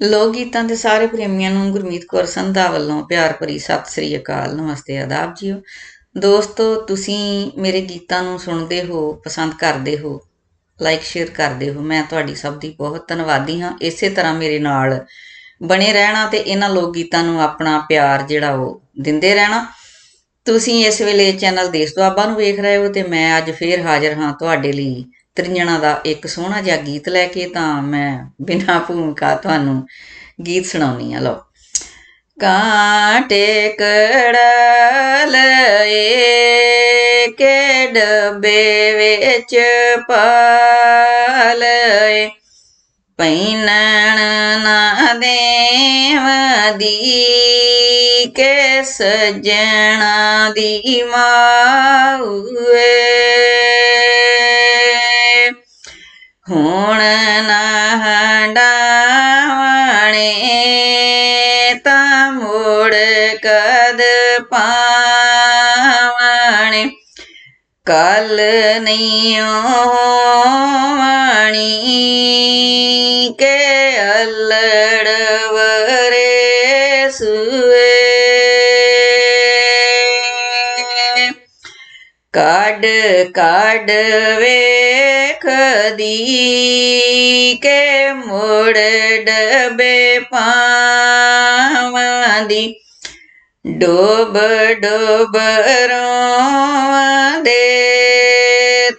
ਲੋਕ ਗੀਤਾਂ ਦੇ ਸਾਰੇ ਪ੍ਰੇਮੀਆਂ ਨੂੰ ਗੁਰਮੀਤ ਕੌਰ ਸੰਧਾ ਵੱਲੋਂ ਪਿਆਰ ਭਰੀ ਸਤਿ ਸ੍ਰੀ ਅਕਾਲ, ਨਮਸਤੇ, ਆਦਾਬ ਜੀਓ। ਦੋਸਤੋ, ਤੁਸੀਂ ਮੇਰੇ ਗੀਤਾਂ ਨੂੰ ਸੁਣਦੇ ਹੋ, ਪਸੰਦ ਕਰਦੇ ਹੋ ਲਾਈਕ ਸ਼ੇਅਰ ਕਰਦੇ ਹੋ, ਮੈਂ ਤੁਹਾਡੀ ਸਭ ਦੀ ਬਹੁਤ ਧੰਨਵਾਦੀ ਹਾਂ। ਇਸੇ ਤਰ੍ਹਾਂ ਮੇਰੇ ਨਾਲ ਬਣੇ ਰਹਿਣਾ ਤੇ ਇਹਨਾਂ ਲੋਕ ਗੀਤਾਂ ਨੂੰ ਆਪਣਾ ਪਿਆਰ ਜਿਹੜਾ ਉਹ ਦਿੰਦੇ ਰਹਿਣਾ। ਤੁਸੀਂ ਇਸ ਵੇਲੇ ਚੈਨਲ ਦੇਸ਼ ਦੁਆਬਾ ਨੂੰ ਵੇਖ ਰਹੇ ਹੋ ਤੇ ਮੈਂ ਅੱਜ ਫੇਰ ਹਾਜ਼ਰ ਹਾਂ ਤੁਹਾਡੇ ਲਈ ਤ੍ਰਿੰਜਣਾ ਦਾ ਇੱਕ ਸੋਹਣਾ ਜਿਹਾ ਗੀਤ ਲੈ ਕੇ ਤਾਂ ਮੈਂ ਬਿਨਾਂ ਭੂਮਿਕਾ ਤੁਹਾਨੂੰ ਗੀਤ ਸੁਣਾਉਣੀ ਆ ਲਓ। ਕਾਂਟੇ ਕੜਲ ਏ ਕੇ ਡੱਬੇ ਵਿੱਚ ਪਾਲਏ। ਪੈਨਣ ਨਾ ਦੇਵਦੀ ਕੇ ਸਜਣਾ ਦੀ ਮਾਉਏ ਹੁਣ ਨਾ ਹੰਡਾਵਣੇ ਤਾਂ ਮੋੜ ਕਦ ਪਾਵਣੇ ਕਾਡ ਕਾਡ ਵੇਖਦੀ ਕੇ ਮੋੜ ਡਬੇ ਪਾਵਾਂਦੀ ਡੋਬ ਡੋਬ ਰੋਂਦੇ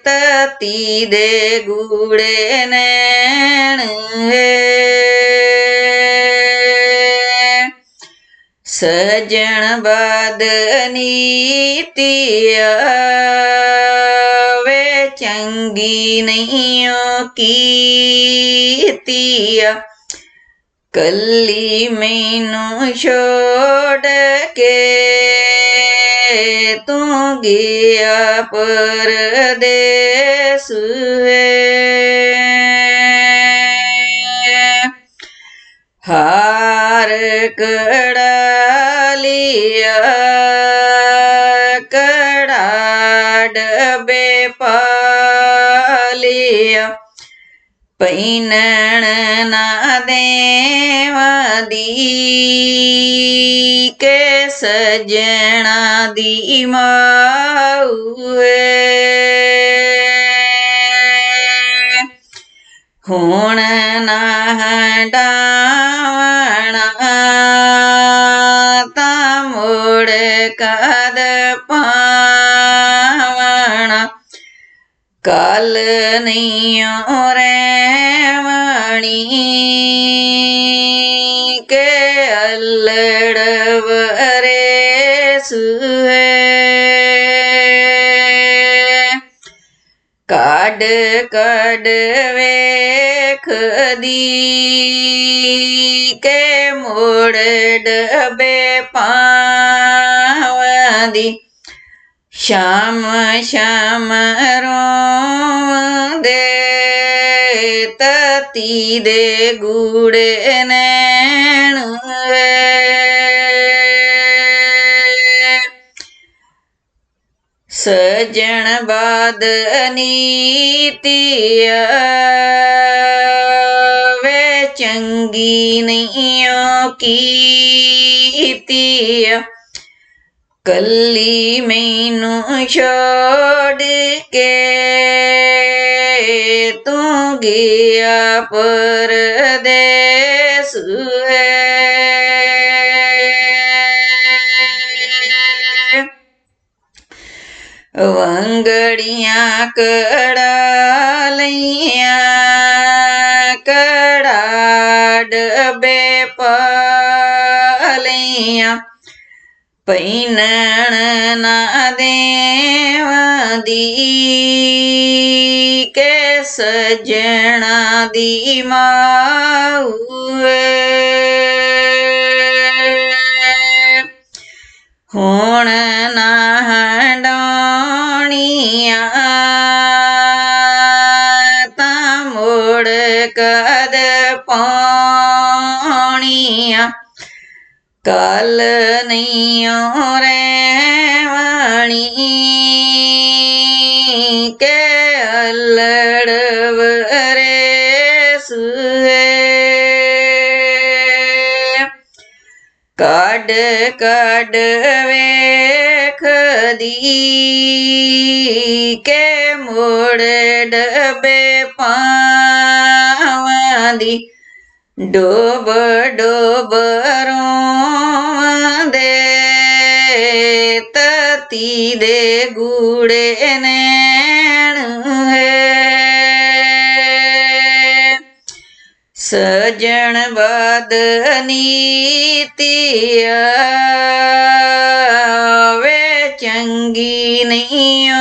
ਤਤੀ ਦੇ ਗੂੜੇ ਨੈਣ ਸਜਣ ਬਦਨੀਤੀਆ ਵੇ ਚੰਗੀ ਨਹੀਂ ਓ ਕੱਲੀ ਮੈਨੂੰ ਛੋੜ ਕੇ ਤੂੰ ਗਿਆ ਪਰਦੇਸ ਹੈ। ਹਾਰ ਕਰ ਪਾਲਿਆ। ਪੈਨਣ ਨਾ ਦੇਵਦੀ ਕੇ ਸਜਣਾ ਦੀ ਮਾਉਏ ਹੁਣ ਨਾ ਹੰਡਾਵਣਾ ਕਲ ਨਹੀਂ ਰੈਵਣੀ ਕੇ ਅਲੜ ਵਰੇ ਸੁਏ ਕਾਡ ਕਾਡ ਵੇਖਦੀ। ਕੇ ਮੋੜ ਡਬੇ ਪਾਵਦੀ। ਸ਼ਾਮ ਸ਼ਾਮ ਰੋਂਦੇ ਤਤੀ ਦੇ ਗੂੜੇ ਨੈਣ ਸਜਣ ਬਾਦ ਨੀਤੀਆ ਵੇ ਚੰਗੀ ਨਹੀਂ ਓ ਕੱਲੀ ਮੈਨੂੰ ਛੋੜ ਕੇ ਤੂੰ ਗਿਆ ਪਰਦੇਸ ਹੈ। ਵੰਗੜੀਆਂ ਕੜਾ ਲਈਆਂ, ਕੜਾ ਡਬੇ ਪਾਲੀਆਂ ਪੈਨਣ ਨਾ ਦੇਵਦੀ ਕੇ ਸਜਣਾ ਦੀ ਮਾਉਏ ਹੁਣ ਕਲ ਨਹੀਂ ਰੈਵਣੀ ਕੇ ਅਲੜ ਵਰੇ ਸੁਏ ਕੱਢ ਕੱਢ ਵੇਖਦੀ ਕੇ ਮੋੜ ਡੋਬ ਡੋਬ ਰੋਂਦੇ ਤਤੀ ਦੇ ਗੂੜੇ ਨੈਣ ਹੈ। ਸਜਣ ਬਦਨੀਤੀਆ ਵੇ ਚੰਗੀ ਨਹੀਂ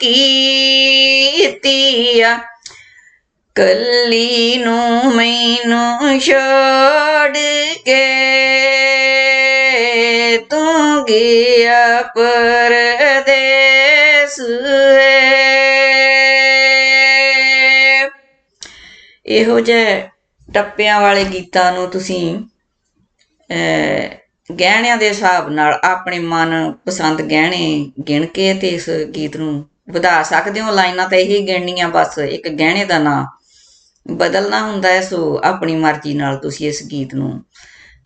ਕੀਤੀਆ। ਕੱਲੀ ਨੂੰ ਮੈਨੂੰ ਛੋੜ ਕੇ ਤੂੰ ਗਿਆ ਪਰਦੇਸ ਹੈ ਇਹੋ ਜਿਹੇ ਟੱਪਿਆਂ ਵਾਲੇ ਗੀਤਾਂ ਨੂੰ ਤੁਸੀਂ ਅਹ, ਗਹਿਣਿਆਂ ਦੇ ਹਿਸਾਬ ਨਾਲ ਆਪਣੇ ਮਨ ਪਸੰਦ ਗਹਿਣੇ ਗਿਣ ਕੇ ਤੇ ਇਸ ਗੀਤ ਨੂੰ ਵਧਾ ਸਕਦੇ ਹੋ। ਲਾਈਨਾਂ ਤਾਂ ਇਹੀ ਗਿਣਨੀਆਂ ਬਸ ਇੱਕ ਗਹਿਣੇ ਦਾ ਨਾਂ ਬਦਲਣਾ ਹੁੰਦਾ ਹੈ, ਸੋ ਆਪਣੀ ਮਰਜ਼ੀ ਨਾਲ ਤੁਸੀਂ ਇਸ ਗੀਤ ਨੂੰ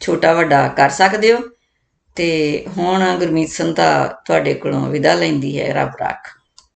ਛੋਟਾ ਵੱਡਾ ਕਰ ਸਕਦੇ ਹੋ। ਤੇ ਹੁਣ ਗੁਰਮੀਤ ਸੰਧਾ ਤੁਹਾਡੇ ਕੋਲੋਂ ਵਿਦਾ ਲੈਂਦੀ ਹੈ, ਰੱਬ ਰਾਖ।